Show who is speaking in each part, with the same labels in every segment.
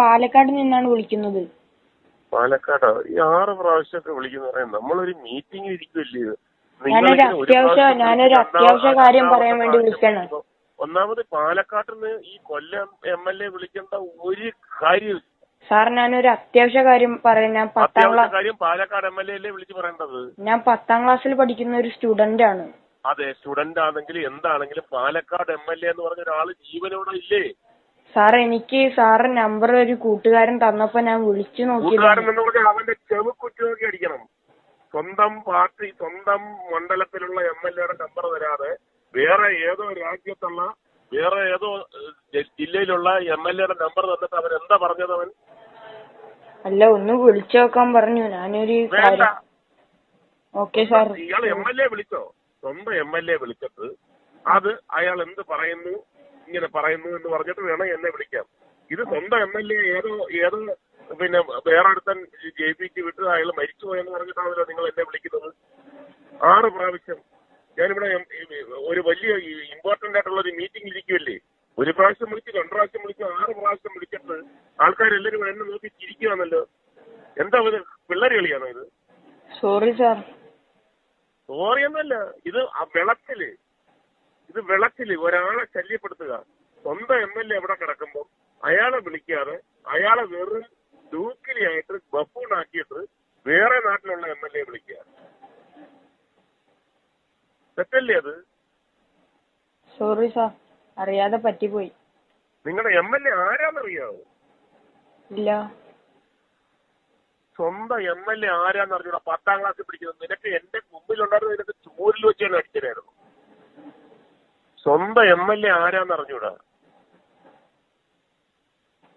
Speaker 1: പാലക്കാട് നിന്നാണ് വിളിക്കുന്നത്.
Speaker 2: പാലക്കാടോ? ഈ ആറ് പ്രാവശ്യമൊക്കെ വിളിക്കുന്ന പറയാം നമ്മളൊരു മീറ്റിംഗ് ഇരിക്കുമല്ലേ
Speaker 1: ഞാനൊരു അത്യാവശ്യ- ഞാനൊരു അത്യാവശ്യ കാര്യം പറയാൻ വേണ്ടി വിളിക്കാണ്.
Speaker 2: ഒന്നാമത് പാലക്കാട്ടിൽ നിന്ന് ഈ കൊല്ലം എം എൽ എ വിളിക്കേണ്ട ഒരു കാര്യം
Speaker 1: സാർ ഞാനൊരു അത്യാവശ്യ കാര്യം പറയാം ഞാൻ പത്താം ക്ലാസ്
Speaker 2: കാര്യം പാലക്കാട് എം എൽ എ വിളിച്ച് പറയേണ്ടത്?
Speaker 1: ഞാൻ പത്താം ക്ലാസ്സിൽ പഠിക്കുന്ന ഒരു സ്റ്റുഡന്റ് ആണ്.
Speaker 2: അതെ സ്റ്റുഡന്റ് ആണെങ്കിലും എന്താണെങ്കിലും പാലക്കാട് എം എൽ എ എന്ന് പറഞ്ഞ ഒരാൾ ജീവനോടെ ഇല്ലേ?
Speaker 1: സാർ എനിക്ക് സാറ് നമ്പർ ഒരു കൂട്ടുകാരൻ തന്നപ്പോ ഞാൻ വിളിച്ചു
Speaker 2: കൂട്ടുകാരൻ
Speaker 1: നോക്കിയതാണ്
Speaker 2: എന്ന് പറഞ്ഞാൽ അവന്റെ ചെവി കുറ്റുനോക്കി അടിക്കണം. സ്വന്തം പാർട്ടി സ്വന്തം മണ്ഡലത്തിലുള്ള എം എൽ എയുടെ നമ്പർ തരാതെ വേറെ ഏതോ രാജ്യത്തുള്ള വേറെ ഏതോ ഏഹ്, ജില്ലയിലുള്ള എം എൽ എയുടെ നമ്പർ തന്നിട്ട് അവൻ എന്താ പറഞ്ഞത് അവൻ?
Speaker 1: അല്ല ഒന്ന് വിളിച്ചു നോക്കാൻ പറഞ്ഞു. ഞാനൊരു
Speaker 2: വേണ്ട.
Speaker 1: കാര്യം ഓക്കെ സാർ
Speaker 2: ഇയാൾ എം എൽ എ വിളിച്ചോ? സ്വന്തം എം എൽ എ വിളിച്ചിട്ട് അത് അയാൾ എന്ത് പറയുന്നു? ഇങ്ങനെ പറയുന്നു എന്ന് പറഞ്ഞിട്ട് വേണം എന്നെ വിളിക്കാം ഇത് സ്വന്തം എം എൽ എ ഏതോ ഏതോ പിന്നെ വേറെ അടുത്തൻ ജയിപ്പിച്ച് വിട്ട് അയാൾ മരിച്ചുപോയെന്ന് പറഞ്ഞിട്ടാണല്ലോ നിങ്ങൾ എന്നെ വിളിക്കുന്നത്. ആറ് പ്രാവശ്യം ഞാനിവിടെ ഒരു വലിയ ഇമ്പോർട്ടന്റ് ആയിട്ടുള്ള ഒരു മീറ്റിംഗ് ഇരിക്കുമല്ലേ ഒരു പ്രാവശ്യം വിളിച്ച് രണ്ടു പ്രാവശ്യം വിളിച്ച് ആറ് പ്രാവശ്യം വിളിച്ചിട്ട് ആൾക്കാരെല്ലാരും എന്നെ നോക്കി ചിരിക്കുകയാണല്ലോ എന്താ ഇത്? പിള്ളേർ കളിയാണോ ഇത്?
Speaker 1: സോറി സാർ
Speaker 2: സോറി എന്നല്ല ഇത് ആ ഇത് വിളക്കിൽ ഒരാളെ ശല്യപ്പെടുത്തുക. സ്വന്തം എം എൽ എ അവിടെ കിടക്കുമ്പോൾ അയാളെ വിളിക്കാതെ അയാളെ വെറും ഡൂക്കിലിയായിട്ട് ബഫൂണാക്കിയിട്ട് വേറെ നാട്ടിലുള്ള എം എൽ എ വിളിക്കുക. തെറ്റല്ലേ അത്?
Speaker 1: സോറി സാർ അറിയാതെ പറ്റിപ്പോയി.
Speaker 2: നിങ്ങളുടെ എം എൽ എ ആരാന്നറിയാവോ?
Speaker 1: ഇല്ല.
Speaker 2: സ്വന്തം എം എൽ എ ആരാന്ന് അറിഞ്ഞൂടാ. പത്താം ക്ലാസ് പിടിക്കുന്നത് നിനക്ക് എന്റെ സ്വന്തം എം എൽ എ ആരാന്ന് അറിഞ്ഞൂടാ?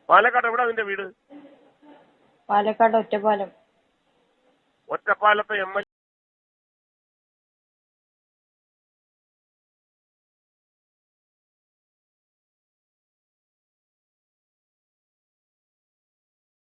Speaker 2: പാലക്കാട് എവിടെ നിന്റെ വീട്?
Speaker 1: പാലക്കാട് ഒറ്റപ്പാലം.
Speaker 2: ഒറ്റപ്പാലത്തെ എം എൽ